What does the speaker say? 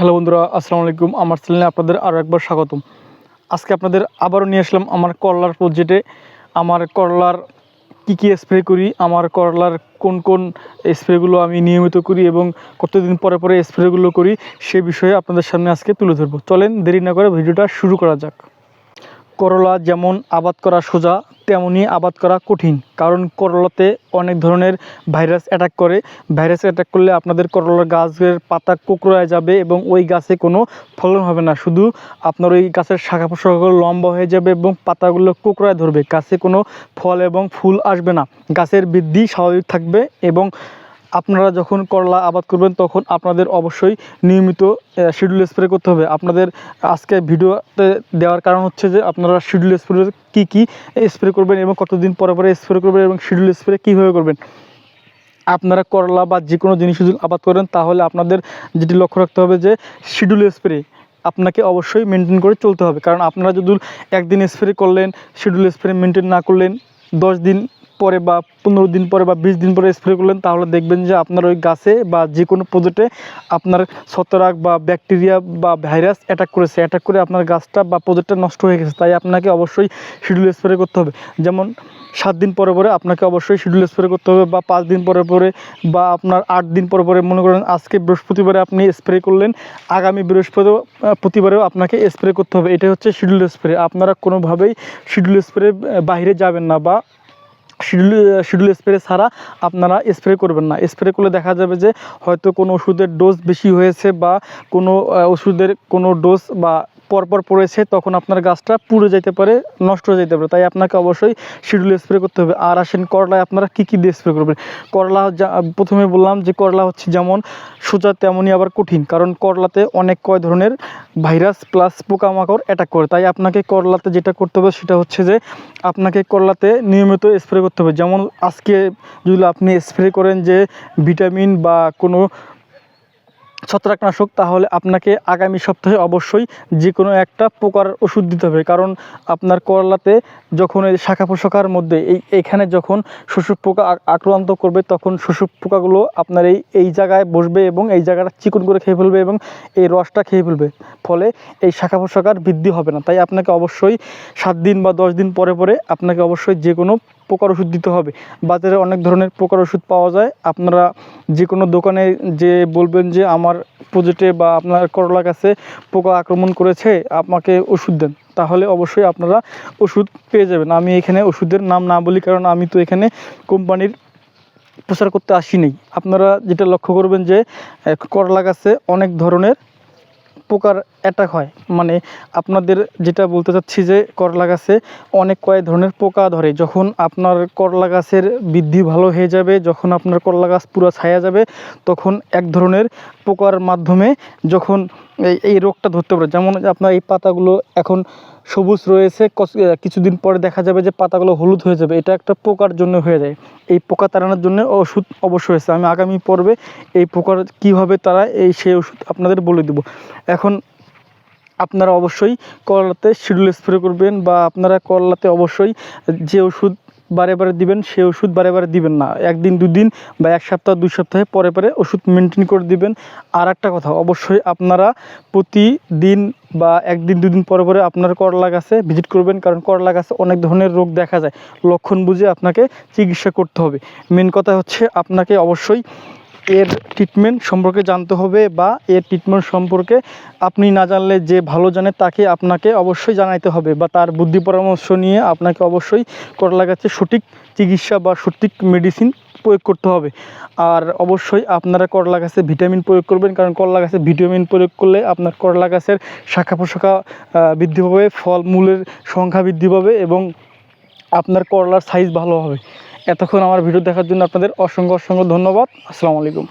Hello বন্ধুরা, আসসালামু আলাইকুম। আমার চ্যানেলে আপনাদের আরও একবার স্বাগতম। আজকে আপনাদের আবারও নিয়ে আসলাম আমার করলার প্রজেক্টে আমার করলার কি কি স্প্রে করি, আমার করলার কোন কোন স্প্রেগুলো আমি নিয়মিত করি এবং কতদিন পরে পরে স্প্রেগুলো করি, সে বিষয়ে আপনাদের সামনে আজকে তুলে ধরবো। চলেন দেরি না করে ভিডিওটা শুরু করা যাক। করলা যেমন আবাদ করা সোজা তেমনই আবাদ করা কঠিন। কারণ করলাতে অনেক ধরনের ভাইরাস অ্যাটাক করে। ভাইরাস অ্যাটাক করলে আপনাদের করলার গাছের পাতা কোকড়ায় যাবে এবং ওই গাছে কোনো ফলন হবে না। শুধু আপনার ওই গাছের শাখা প্রশাখাগুলো লম্বা হয়ে যাবে এবং পাতাগুলো কোকড়ায় ধরবে। গাছে কোনো ফল এবং ফুল আসবে না। গাছের বৃদ্ধি স্বাভাবিক থাকবে এবং আপনারা যখন করলা আবাদ করবেন, তখন আপনাদের অবশ্যই নিয়মিত শিডিউল স্প্রে করতে হবে। আপনাদের আজকে ভিডিওতে দেওয়ার কারণ হচ্ছে যে, আপনারা শিডিউল স্প্রে কী কী স্প্রে করবেন এবং কতদিন পরে পরে স্প্রে করবেন এবং শিডিউল স্প্রে কীভাবে করবেন। আপনারা করলা বা যে কোনো জিনিস যদি আবাদ করেন, তাহলে আপনাদের যেটি লক্ষ্য রাখতে হবে যে শিডিউল স্প্রে আপনাকে অবশ্যই মেনটেন করে চলতে হবে। কারণ আপনারা যদি একদিন স্প্রে করলেন শিডিউল স্প্রে মেনটেন না করলেন, দশ দিন পরে বা পনেরো দিন পরে বা বিশ দিন পরে স্প্রে করলেন, তাহলে দেখবেন যে আপনার ওই গাছে বা যে কোনো প্রজেক্টে আপনার ছত্রাক বা ব্যাকটেরিয়া বা ভাইরাস অ্যাটাক করেছে। অ্যাটাক করে আপনার গাছটা বা প্রজেক্টটা নষ্ট হয়ে গেছে। তাই আপনাকে অবশ্যই শিডিউল স্প্রে করতে হবে। যেমন সাত দিন পরে পরে আপনাকে অবশ্যই শিডিউল স্প্রে করতে হবে বা পাঁচ দিন পরে পরে বা আপনার আট দিন পরে পরে মনে করেন আজকে বৃহস্পতিবারে আপনি স্প্রে করলেন, আগামী বৃহস্পতি প্রতিবারেও আপনাকে স্প্রে করতে হবে। এটা হচ্ছে শিডিউল স্প্রে আপনারা কোনোভাবেই শিডিউল স্প্রে বাইরে যাবেন না বা শিডিউল শিডিউল স্প্রে ছাড়া আপনারা স্প্রে করবেন না। স্প্রে করলে দেখা যাবে যে হয়তো কোনো ওষুধের ডোজ বেশি হয়েছে বা কোনো ওষুধের কোনো ডোজ বা পরপর পড়েছে, তখন আপনার গাছটা পুড়ে যেতে পারে, নষ্ট হয়ে যেতে পারে। তাই আপনাকে অবশ্যই শিডিউল স্প্রে করতে হবে। আর আসেন করলায় আপনারা কী কী দিয়ে স্প্রে করবেন? করলা প্রথমে বললাম যে করলা হচ্ছে যেমন সোজা তেমনই আবার কঠিন, কারণ করলাতে অনেক কয় ধরনের ভাইরাস প্লাস পোকামাকড় অ্যাটাক করে। তাই আপনাকে করলাতে যেটা করতে হবে সেটা হচ্ছে যে আপনাকে করলাতে নিয়মিত স্প্রে করতে হবে। যেমন আজকে যদি আপনি স্প্রে করেন যে ভিটামিন বা কোনো ছত্রাকনাশক, তাহলে আপনাকে আগামী সপ্তাহে অবশ্যই যে কোনো একটা পোকার ওষুধ দিতে হবে। কারণ আপনার করলাতে যখন এই শাখা পোশাকার মধ্যে এই, এখানে যখন শোষক পোকা আক্রান্ত করবে, তখন শোষক পোকাগুলো আপনার এই এই জায়গায় বসবে এবং এই জায়গাটা চিকন করে খেয়ে ফেলবে এবং এই রসটা খেয়ে ফেলবে। ফলে এই শাখা পোশাকার বৃদ্ধি হবে না। তাই আপনাকে অবশ্যই সাত দিন বা দশ দিন পরে পরে আপনাকে অবশ্যই যে কোনো পোকার ওষুধ দিতে হবে। বাজারে অনেক ধরনের পোকার ওষুধ পাওয়া যায়। আপনারা যে কোনো দোকানে যে বলবেন যে, আমার প্রজেক্টে বা আপনার করলা গাছে পোকা আক্রমণ করেছে, আপনাকে ওষুধ দেন। তাহলে অবশ্যই আপনারা ওষুধ পেয়ে যাবেন। আমি এখানে ওষুধের নাম না বলি, কারণ আমি তো এখানে কোম্পানির প্রচার করতে আসিনি। আপনারা যেটা লক্ষ্য করবেন যে করলা গাছে অনেক ধরনের পোকার অ্যাটাক হয়। মানে আপনাদের যেটা বলতে চাচ্ছি যে করলা গাছে অনেক কয়েক ধরনের পোকা ধরে। যখন আপনার করলা গাছের বৃদ্ধি ভালো হয়ে যাবে, যখন আপনার করলা গাছ পুরো ছায়া যাবে, তখন এক ধরনের পোকার মাধ্যমে যখন এই এই রোগটা ধরতে পারে যেমন আপনার এই পাতাগুলো এখন সবুজ রয়েছে কিছুদিন পরে দেখা যাবে যে পাতাগুলো হলুদ হয়ে যাবে। এটা একটা পোকার জন্য হয়ে যায়। এই পোকা তাড়ানোর জন্য ওষুধ অবশ্যই আছে। আমি আগামী পর্বে এই পোকার কীভাবে তারা এই সেই ওষুধ আপনাদের বলে দেবো। এখন আপনারা অবশ্যই করলাতে শিডিউল স্প্রে করবেন বা আপনারা করলাতে অবশ্যই যে ওষুধ বারে বারে দিবেন, সেই ওষুধ বারে বারে দিবেন না। একদিন, দুদিন বা এক সপ্তাহ, দুই সপ্তাহে পরে পরে ওষুধ মেনটেন করে দিবেন। আর একটা কথা, অবশ্যই আপনারা প্রতিদিন বা একদিন, দুদিন পরে পরে আপনার করলা গাছে ভিজিট করবেন, কারণ করলা গাছে অনেক ধরনের রোগ দেখা যায়। লক্ষণ বুঝে আপনাকে চিকিৎসা করতে হবে। মেন কথা হচ্ছে, আপনাকে অবশ্যই এর ট্রিটমেন্ট সম্পর্কে জানতে হবে বা এর ট্রিটমেন্ট সম্পর্কে আপনি না জানলে যে ভালো জানে তাকে আপনাকে অবশ্যই জানাইতে হবে বা তার বুদ্ধি পরামর্শ নিয়ে আপনাকে অবশ্যই করলা গাছের সঠিক চিকিৎসা বা সঠিক মেডিসিন প্রয়োগ করতে হবে। আর অবশ্যই আপনারা করলা গাছে ভিটামিন প্রয়োগ করবেন, কারণ করলা গাছে ভিটামিন প্রয়োগ করলে আপনার করলা গাছের শাখা পোশাখা বৃদ্ধি পাবে ফল মূলের সংখ্যা বৃদ্ধি পাবে এবং আপনার করলার সাইজ ভালো হবে। এতক্ষণ আমার ভিডিও দেখার জন্য আপনাদের অসংখ্য অসংখ্য ধন্যবাদ। আসসালামু আলাইকুম।